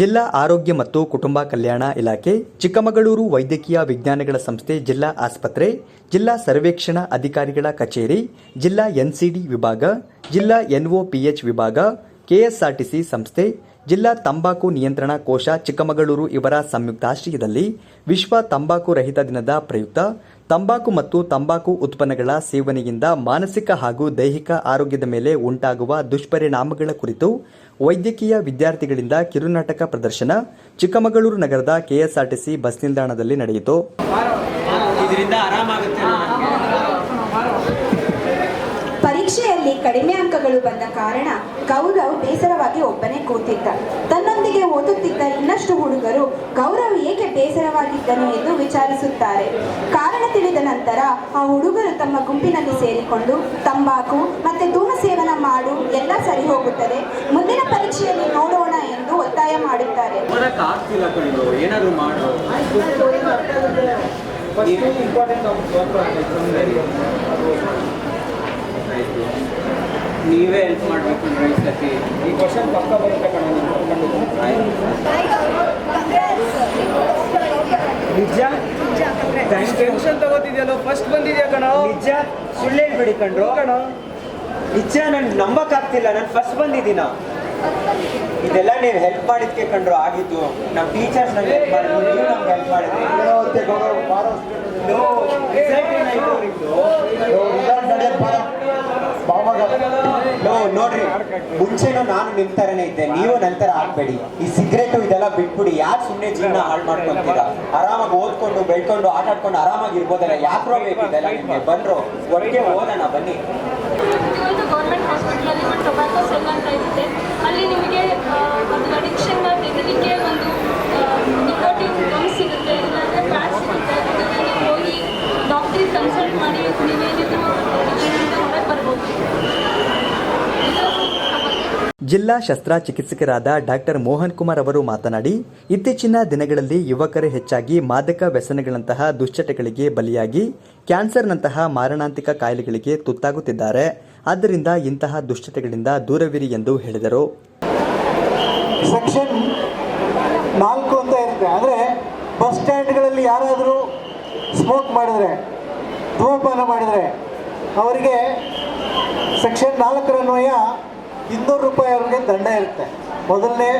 ಜಿಲ್ಲಾ ಆರೋಗ್ಯ ಮತ್ತು ಕುಟುಂಬ ಕಲ್ಯಾಣ ಇಲಾಖೆ, ಚಿಕ್ಕಮಗಳೂರು ವೈದ್ಯಕೀಯ ವಿಜ್ಞಾನಗಳ ಸಂಸ್ಥೆ ಜಿಲ್ಲಾ ಆಸ್ಪತ್ರೆ, ಜಿಲ್ಲಾ ಸರ್ವೇಕ್ಷಣಾ ಅಧಿಕಾರಿಗಳ ಕಚೇರಿ, ಜಿಲ್ಲಾ ಎನ್ಸಿಡಿ ವಿಭಾಗ, ಜಿಲ್ಲಾ ಎನ್ಒಪಿಎಚ್ ವಿಭಾಗ, ಕೆಎಸ್ಆರ್ಟಿಸಿ ಸಂಸ್ಥೆ ಜಿಲ್ಲಾ ತಂಬಾಕು ನಿಯಂತ್ರಣ ಕೋಶ ಚಿಕ್ಕಮಗಳೂರು ಇವರ ಸಂಯುಕ್ತಾಶ್ರಯದಲ್ಲಿ ವಿಶ್ವ ತಂಬಾಕು ರಹಿತ ದಿನದ ಪ್ರಯುಕ್ತ ತಂಬಾಕು ಮತ್ತು ತಂಬಾಕು ಉತ್ಪನ್ನಗಳ ಸೇವನೆಯಿಂದ ಮಾನಸಿಕ ಹಾಗೂ ದೈಹಿಕ ಆರೋಗ್ಯದ ಮೇಲೆ ಉಂಟಾಗುವ ದುಷ್ಪರಿಣಾಮಗಳ ಕುರಿತು ವೈದ್ಯಕೀಯ ವಿದ್ಯಾರ್ಥಿಗಳಿಂದ ಕಿರುನಾಟಕ ಪ್ರದರ್ಶನ ಚಿಕ್ಕಮಗಳೂರು ನಗರದ ಕೆಎಸ್ಆರ್ಟಿಸಿ ಬಸ್ ನಿಲ್ದಾಣದಲ್ಲಿ ನಡೆಯಿತು. ಕಡಿಮೆ ಅಂಕಗಳು ಬಂದ ಕಾರಣ ಗೌರವ್ ಬೇಸರವಾಗಿ ಒಬ್ಬನೇ ಕೂತಿದ್ದ. ತನ್ನೊಂದಿಗೆ ಓದುತ್ತಿದ್ದ ಇನ್ನಷ್ಟು ಹುಡುಗರು ಗೌರವ್ ಏಕೆ ಬೇಸರವಾಗಿದ್ದನು ಎಂದು ವಿಚಾರಿಸುತ್ತಾರೆ. ಕಾರಣ ತಿಳಿದ ನಂತರ ಆ ಹುಡುಗರು ತಮ್ಮ ಗುಂಪಿನಲ್ಲಿ ಸೇರಿಕೊಂಡು ತಂಬಾಕು ಮತ್ತೆ ಧೂಮ ಸೇವನ ಮಾಡು ಎಲ್ಲ ಸರಿ ಹೋಗುತ್ತದೆ. ಮುಂದಿನ ಪರೀಕ್ಷೆಯಲ್ಲಿ ನೋಡೋಣ ಎಂದು ಒತ್ತಾಯ ಮಾಡುತ್ತಾರೆ. ಏನಾದ್ರು ಮಾಡು ಆಯ್ತು ನೀವೇ ಹೆಲ್ಪ್ ಮಾಡಬೇಕು ಅಂದ್ರೆ ಈ ಸತಿ ಈ ಕ್ವಶನ್ ಪಕ್ಕ ಬರುತ್ತೆ ನಿಜ? ಟೆನ್ಷನ್ ತಗೋತಿದ್ಯಲ್ಲ ಫಸ್ಟ್ ಬಂದಿದ್ಯಾ ಕಣ? ನಿಜ? ಸುಳ್ಳು ಬಿಡಿ ಕಣ್ರು. ಕಣ. ನಿಜ ನನ್ ನಂಬಕ್ ಆಗ್ತಿಲ್ಲ. ನಾನು ಫಸ್ಟ್ ಬಂದಿದ್ದೀನ. ಇದೆಲ್ಲ ನೀವು ಹೆಲ್ಪ್ ಮಾಡಿದ್ಕೆ ಕಂಡ್ರು ಆಗಿದ್ದು. ನಮ್ಮ ಟೀಚರ್ಸ್ ನಂಗೆ ಹೆಲ್ಪ್ ಮಾಡಿದ್ರು ನೀವು ನಮ್ಗೆ ಹೆಲ್ಪ್ ಮಾಡಿದ್ರಿ. ಮುಂಚೆನೂ ನಾನು ನಿಮ್ ತರನೇ ಇದ್ದೆ. ನೀವು ನಂತರ ಆಗ್ಬೇಡಿ. ಈ ಸಿಗರೇಟು ಇದೆಲ್ಲ ಬಿಟ್ಬಿಡಿ. ಯಾರು ಸುಮ್ಮನೆ ಜೀವನ ಹಾಳು ಮಾಡ್ಕೊಂತೀರ? ಆರಾಮಾಗಿ ಓದ್ಕೊಂಡು, ಬೆಳ್ಕೊಂಡು, ಆಟ ಆಡ್ಕೊಂಡು ಆರಾಮಾಗಿ ಇರ್ಬೋದಲ್ಲ. ಯಾಕ್ರೋ ಬೇಕು ಇದೆಲ್ಲ ನಿಮ್ಗೆ? ಬಂದ್ರು, ಒಟ್ಟಿಗೆ ಓದೋಣ, ಬನ್ನಿ. ಅಲ್ಲಿ ನಿಮಗೆ ಒಂದು ಅಡಿಕ್ಷನ್ನ ತೆಗಿಲಿಕ್ಕೆ ಒಂದು ಜಿಲ್ಲಾ ಶಸ್ತ್ರಚಿಕಿತ್ಸಕರಾದ ಡಾಕ್ಟರ್ ಮೋಹನ್ ಕುಮಾರ್ ಅವರು ಮಾತನಾಡಿ, ಇತ್ತೀಚಿನ ದಿನಗಳಲ್ಲಿ ಯುವಕರು ಹೆಚ್ಚಾಗಿ ಮಾದಕ ವ್ಯಸನಗಳಂತಹ ದುಶ್ಚಟಗಳಿಗೆ ಬಲಿಯಾಗಿ, ಕ್ಯಾನ್ಸರ್ನಂತಹ ಮಾರಣಾಂತಿಕ ಕಾಯಿಲೆಗಳಿಗೆ ತುತ್ತಾಗುತ್ತಿದ್ದಾರೆ. ಆದ್ದರಿಂದ ಇಂತಹ ದುಶ್ಚಟಗಳಿಂದ ದೂರವಿರಿ ಎಂದು ಹೇಳಿದರು. ಸೆಕ್ಷನ್ ನಾಲ್ಕು ಅಂತ ಇರುತ್ತೆ. ಆದರೆ ಬಸ್ ಸ್ಟ್ಯಾಂಡ್ಗಳಲ್ಲಿ ಯಾರಾದರೂ ಸ್ಮೋಕ್ ಮಾಡಿದರೆ, ಧೂಮಪಾನ ಮಾಡಿದರೆ, ಅವರಿಗೆ ಸೆಕ್ಷನ್ ನಾಲ್ಕರನ್ವಯ ಇನ್ನೂರು ರೂಪಾಯಿ ಅವ್ರಿಗೆ ದಂಡ ಇರುತ್ತೆ. ಮೊದಲನೇ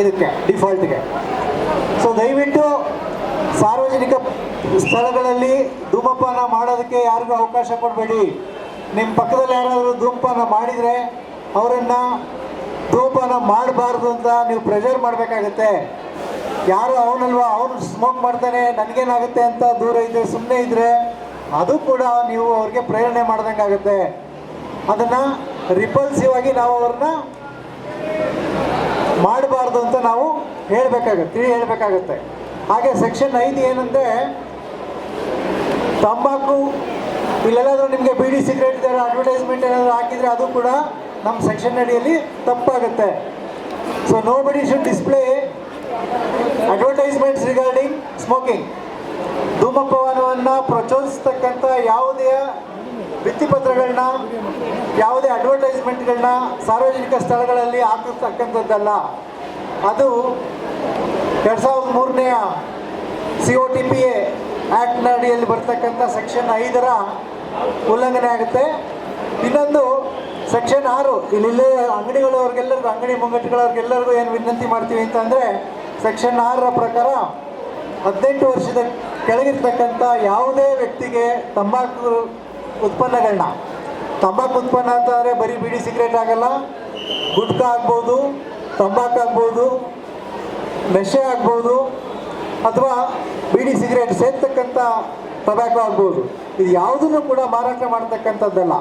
ಇದಕ್ಕೆ ಡಿಫಾಲ್ಟ್ಗೆ ಸೊ ದಯವಿಟ್ಟು ಸಾರ್ವಜನಿಕ ಸ್ಥಳಗಳಲ್ಲಿ ಧೂಮಪಾನ ಮಾಡೋದಕ್ಕೆ ಯಾರಿಗೂ ಅವಕಾಶ ಕೊಡಬೇಡಿ. ನಿಮ್ಮ ಪಕ್ಕದಲ್ಲಿ ಯಾರಾದರೂ ಧೂಮಪಾನ ಮಾಡಿದರೆ ಅವರನ್ನು ಧೂಮಪಾನ ಮಾಡಬಾರ್ದು ಅಂತ ನೀವು ಪ್ರೆಷರ್ ಮಾಡಬೇಕಾಗತ್ತೆ. ಯಾರು ಅವನಲ್ವಾ? ಅವನು ಸ್ಮೋಕ್ ಮಾಡ್ತಾನೆ, ನನಗೇನಾಗುತ್ತೆ ಅಂತ ದೂರ ಇದ್ದರೆ ಸುಮ್ಮನೆ ಇದ್ದರೆ ಅದು ಕೂಡ ನೀವು ಅವ್ರಿಗೆ ಪ್ರೇರಣೆ ಮಾಡ್ದಂಗೆ ಆಗುತ್ತೆ ಅದನ್ನು ರಿಪಲ್ಸಿವ್ ಆಗಿ ನಾವು ಅವ್ರನ್ನ ಮಾಡಬಾರ್ದು ಅಂತ ನಾವು ಹೇಳಬೇಕಾಗತ್ತೆ, ತಿಳಿ ಹೇಳಬೇಕಾಗತ್ತೆ. ಹಾಗೆ ಸೆಕ್ಷನ್ ಐದು ಏನಂದರೆ, ತಂಬಾಕು, ಇಲ್ಲೆಲ್ಲಾದರೂ ನಿಮಗೆ ಬಿಡಿ ಸಿಗರೇಟ್ ಇದರ ಅಡ್ವರ್ಟೈಸ್ಮೆಂಟ್ ಏನಾದರೂ ಹಾಕಿದರೆ ಅದು ಕೂಡ ನಮ್ಮ ಸೆಕ್ಷನ್ ಅಡಿಯಲ್ಲಿ ತಪ್ಪಾಗುತ್ತೆ. So nobody should display advertisements regarding smoking ಧೂಮಪಾನವನ್ನು ಪ್ರಚೋದಿಸ್ತಕ್ಕಂಥ ಯಾವುದೇ ಭಿತ್ತಿಪತ್ರಗಳನ್ನ, ಯಾವುದೇ ಅಡ್ವರ್ಟೈಸ್ಮೆಂಟ್ಗಳನ್ನ ಸಾರ್ವಜನಿಕ ಸ್ಥಳಗಳಲ್ಲಿ ಹಾಕಿರ್ತಕ್ಕಂಥದ್ದಲ್ಲ ಅದು ಎರಡು ಸಾವಿರದ ಮೂರನೆಯ C O T P A ಆ್ಯಕ್ಟ್ನ ಅಡಿಯಲ್ಲಿ ಬರ್ತಕ್ಕಂಥ ಸೆಕ್ಷನ್ ಐದರ ಉಲ್ಲಂಘನೆ ಆಗುತ್ತೆ. ಇನ್ನೊಂದು ಸೆಕ್ಷನ್ ಆರು ಇಲ್ಲಿ ಅಂಗಡಿಗಳವ್ರಿಗೆಲ್ಲರಿಗೂ, ಅಂಗಡಿ ಮುಂಗಟ್ಟುಗಳವ್ರಿಗೆಲ್ಲರಿಗೂ ಏನು ವಿನಂತಿ ಮಾಡ್ತೀವಿ ಅಂತಂದರೆ ಸೆಕ್ಷನ್ ಆರರ ಪ್ರಕಾರ ಹದಿನೆಂಟು ವರ್ಷದ ಕೆಳಗಿರ್ತಕ್ಕಂಥ ಯಾವುದೇ ವ್ಯಕ್ತಿಗೆ ತಂಬಾಕು ಉತ್ಪನ್ನಗಳನ್ನ. ತಂಬಾಕು ಉತ್ಪನ್ನ ಅಂತಂದರೆ ಬರೀ ಬಿಡಿ ಸಿಗರೇಟ್ ಆಗಲ್ಲ, ಗುಟ್ಕಾ ಆಗ್ಬೋದು, ತಂಬಾಕು ಆಗ್ಬೋದು ನಶೆ ಆಗ್ಬೋದು, ಅಥವಾ ಬಿಡಿ ಸಿಗರೇಟ್ ಸೇರ್ತಕ್ಕಂಥ ಟೊಬ್ಯಾಕೋ ಆಗ್ಬೋದು. ಇದು ಯಾವುದನ್ನು ಕೂಡ ಮಾರಾಟ ಮಾಡ್ತಕ್ಕಂಥದ್ದಲ್ಲ.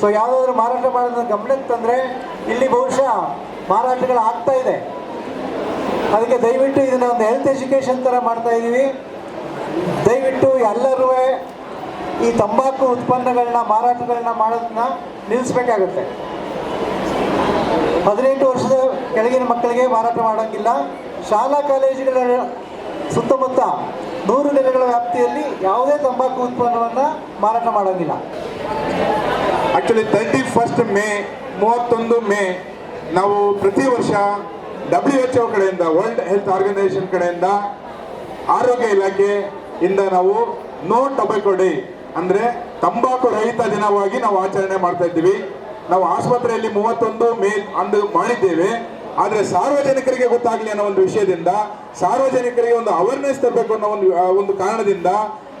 ಸೊ ಯಾವುದಾದ್ರೂ ಮಾರಾಟ ಮಾಡೋದನ್ನ ಗಮನಕ್ಕೆ ತಂದರೆ ಇಲ್ಲಿ ಬಹುಶಃ ಮಾರಾಟಗಳು ಆಗ್ತಾ ಇದೆ. ಅದಕ್ಕೆ ದಯವಿಟ್ಟು ಇದನ್ನ ಒಂದು ಹೆಲ್ತ್ ಎಜುಕೇಷನ್ ಥರ ಮಾಡ್ತಾ ಇದ್ದೀವಿ ದಯವಿಟ್ಟು ಎಲ್ಲರೂ ಈ ತಂಬಾಕು ಉತ್ಪನ್ನಗಳನ್ನ, ಮಾರಾಟಗಳನ್ನ ಮಾಡೋದನ್ನ ನಿಲ್ಲಿಸ್ಬೇಕಾಗುತ್ತೆ. ಹದಿನೆಂಟು ವರ್ಷದ ಕೆಳಗಿನ ಮಕ್ಕಳಿಗೆ ಮಾರಾಟ ಮಾಡೋಂಗಿಲ್ಲ ಶಾಲಾ ಕಾಲೇಜುಗಳ ಸುತ್ತಮುತ್ತ ನೂರು ನೆಲೆಗಳ ವ್ಯಾಪ್ತಿಯಲ್ಲಿ ಯಾವುದೇ ತಂಬಾಕು ಉತ್ಪನ್ನವನ್ನು ಮಾರಾಟ ಮಾಡೋಂಗಿಲ್ಲ. ಆಕ್ಚುಲಿ ತರ್ಟಿ ಫಸ್ಟ್ ಮೇ ಮೂವತ್ತೊಂದು ಮೇ ನಾವು ಪ್ರತಿ ವರ್ಷ ಡಬ್ಲ್ಯೂ ಎಚ್ ಒ ಕಡೆಯಿಂದ ವರ್ಲ್ಡ್ ಹೆಲ್ತ್ ಆರ್ಗನೈಸೇಷನ್ ಕಡೆಯಿಂದ, ಆರೋಗ್ಯ ಇಲಾಖೆ ಇಂದ ನಾವು ನೋ ಟೊಬೆಕೊ ಡೇ ಅಂದ್ರೆ ತಂಬಾಕು ರಹಿತ ದಿನವಾಗಿ ನಾವು ಆಚರಣೆ ಮಾಡ್ತಾ ಇದ್ದೀವಿ. ನಾವು ಆಸ್ಪತ್ರೆಯಲ್ಲಿ ಮೂವತ್ತೊಂದು ಮೇ ಅಂದು ಮಾಡಿದ್ದೇವೆ. ಆದ್ರೆ ಸಾರ್ವಜನಿಕರಿಗೆ ಗೊತ್ತಾಗಲಿ ಅನ್ನೋ ಒಂದು ವಿಷಯದಿಂದ, ಸಾರ್ವಜನಿಕರಿಗೆ ಒಂದು ಅವೇರ್ನೆಸ್ ತರಬೇಕು ಅನ್ನೋ ಒಂದು ಒಂದು ಕಾರಣದಿಂದ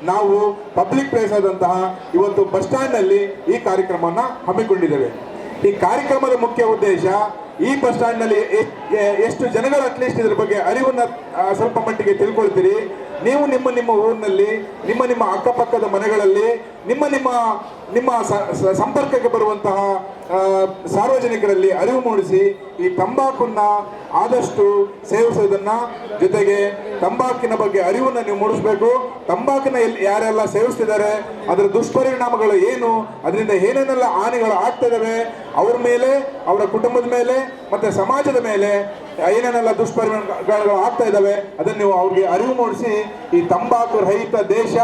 ನಾವು ಪಬ್ಲಿಕ್ ಪ್ಲೇಸ್ ಆದಂತಹ ಇವತ್ತು ಬಸ್ ಸ್ಟ್ಯಾಂಡ್ನಲ್ಲಿ ಈ ಕಾರ್ಯಕ್ರಮವನ್ನ ಹಮ್ಮಿಕೊಂಡಿದ್ದೇವೆ. ಈ ಕಾರ್ಯಕ್ರಮದ ಮುಖ್ಯ ಉದ್ದೇಶ ಈ ಬಸ್ ಸ್ಟ್ಯಾಂಡ್ನಲ್ಲಿ ಎ- ಎ- ಎಷ್ಟು ಜನಗಳು ಅಟ್ಲೀಸ್ಟ್ ಇದ್ರ ಬಗ್ಗೆ ಅರಿವನ್ನ ಸ್ವಲ್ಪ ಮಟ್ಟಿಗೆ ತಿಳ್ಕೊಳ್ತೀರಿ. ನೀವು ನಿಮ್ಮ ನಿಮ್ಮ ಊರಿನಲ್ಲಿ, ನಿಮ್ಮ ನಿಮ್ಮ ಅಕ್ಕಪಕ್ಕದ ಮನೆಗಳಲ್ಲಿ, ನಿಮ್ಮ ನಿಮ್ಮ ನಿಮ್ಮ ಸಂಪರ್ಕಕ್ಕೆ ಬರುವಂತಹ ಸಾರ್ವಜನಿಕರಲ್ಲಿ ಅರಿವು ಮೂಡಿಸಿ ಈ ತಂಬಾಕುನ್ನ ಆದಷ್ಟು ಸೇವಿಸೋದನ್ನ ಜೊತೆಗೆ ತಂಬಾಕಿನ ಬಗ್ಗೆ ಅರಿವನ್ನ ನೀವು ಮೂಡಿಸ್ಬೇಕು. ತಂಬಾಕಿನ ಎಲ್ಲಿ ಯಾರೆಲ್ಲ ಸೇವಿಸ್ತಿದ್ದಾರೆ, ಅದರ ದುಷ್ಪರಿಣಾಮಗಳು ಏನು, ಅದರಿಂದ ಏನೇನೆಲ್ಲ ಹಾನಿಗಳು ಆಗ್ತಿದಾವೆ ಅವ್ರ ಮೇಲೆ, ಅವರ ಕುಟುಂಬದ ಮೇಲೆ, ಮತ್ತೆ ಸಮಾಜದ ಮೇಲೆ ಏನೇನೆಲ್ಲ ದುಷ್ಪರಿಣಾಮಗಳು ಆಗ್ತಾ ಇದ್ದಾವೆ ಅದನ್ನು ನೀವು ಅವ್ರಿಗೆ ಅರಿವು ಮೂಡಿಸಿ, ಈ ತಂಬಾಕು ರಹಿತ ದೇಶ,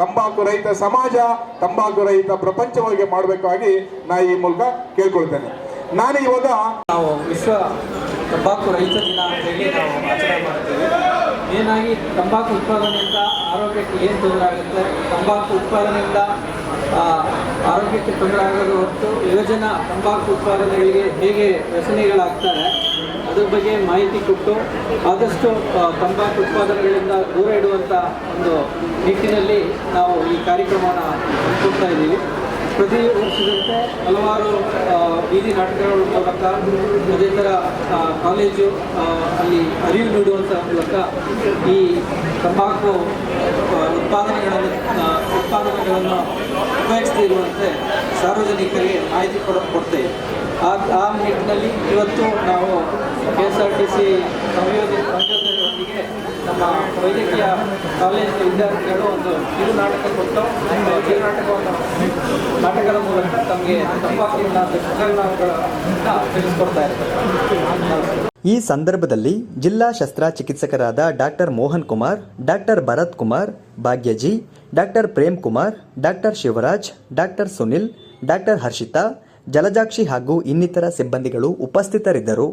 ತಂಬಾಕು ರಹಿತ ಸಮಾಜ, ತಂಬಾಕು ರಹಿತ ಪ್ರಪಂಚವಾಗಿ ಮಾಡಬೇಕಾಗಿ ನಾ ಈ ಮೂಲಕ ಕೇಳ್ಕೊಳ್ತೇನೆ. ನಾನು ಇವಾಗ ನಾವು ವಿಶ್ವ ತಂಬಾಕು ರಹಿತ ದಿನ ಹೇಗೆ ನಾವು ಆಚರಣೆ ಮಾಡ್ತೀವಿ ಏನಾಗಿ ತಂಬಾಕು ಉತ್ಪಾದನೆಯಿಂದ ಆರೋಗ್ಯಕ್ಕೆ ಏನು ತೊಂದರೆ ಆಗುತ್ತೆ, ತಂಬಾಕು ಉತ್ಪಾದನೆಯಿಂದ ಆರೋಗ್ಯಕ್ಕೆ ತೊಂದರೆ ಆಗೋದು ಹೊರತು ಯುವಜನ ತಂಬಾಕು ಉತ್ಪಾದನೆಗಳಿಗೆ ಹೇಗೆ ವ್ಯಸನಿಗಳಾಗ್ತಾರೆ ಅದ್ರ ಬಗ್ಗೆ ಮಾಹಿತಿ ಕೊಟ್ಟು ಆದಷ್ಟು ತಂಬಾಕು ಉತ್ಪಾದನೆಗಳಿಂದ ದೂರ ಇಡುವಂಥ ಒಂದು ನಿಟ್ಟಿನಲ್ಲಿ ನಾವು ಈ ಕಾರ್ಯಕ್ರಮವನ್ನು ಹಮ್ಮಿಕೊಳ್ತಾ ಇದ್ದೀವಿ. ಪ್ರತಿ ವರ್ಷದಂತೆ ಹಲವಾರು ಬೀದಿ ನಾಟಕಗಳ ಮೂಲಕ ಅದೇ ಥರ ಕಾಲೇಜು ಅಲ್ಲಿ ಅರಿವು ನೀಡುವಂಥ ಮೂಲಕ ಈ ತಂಬಾಕು ಉತ್ಪಾದನೆಗಳನ್ನು ಉತ್ಪಾದನೆಗಳನ್ನು ಉಪಯೋಗಿಸ್ತಿರುವಂತೆ ಸಾರ್ವಜನಿಕರಿಗೆ ಮಾಹಿತಿ ಕೊಡ ಕೊಡ್ತೇವೆ ಆ ಆ ನಿಟ್ಟಿನಲ್ಲಿ ಇವತ್ತು ನಾವು K S R T C ಸಂಯೋಜನೆ ಸಂಯೋಜನೆಯೊಂದಿಗೆ ನಮ್ಮ ವೈದ್ಯಕೀಯ ಕಾಲೇಜಿನ ವಿದ್ಯಾರ್ಥಿಗಳು ಒಂದು ಕಿರು ನಾಟಕ ಕೊಟ್ಟು ಕಿರು ನಾಟಕವನ್ನು ನಾಟಕದ ಮೂಲಕ ತಮಗೆ ತಂಬಾಕಿನ ದುಷ್ಪರಿಣಾಮಗಳನ್ನ ತಿಳಿಸ್ಕೊಡ್ತಾ ಇರ್ತಾರೆ ಈ ಸಂದರ್ಭದಲ್ಲಿ ಜಿಲ್ಲಾ ಶಸ್ತ್ರಚಿಕಿತ್ಸಕರಾದ doctor Mohan Kumar, doctor Bharath Kumar, Bhagyaji, doctor Prem Kumar, doctor Shivaraj, doctor Sunil, doctor Harshita Jalajakshi ಹಾಗೂ ಇನ್ನಿತರ ಸಿಬ್ಬಂದಿಗಳು ಉಪಸ್ಥಿತರಿದ್ದರು.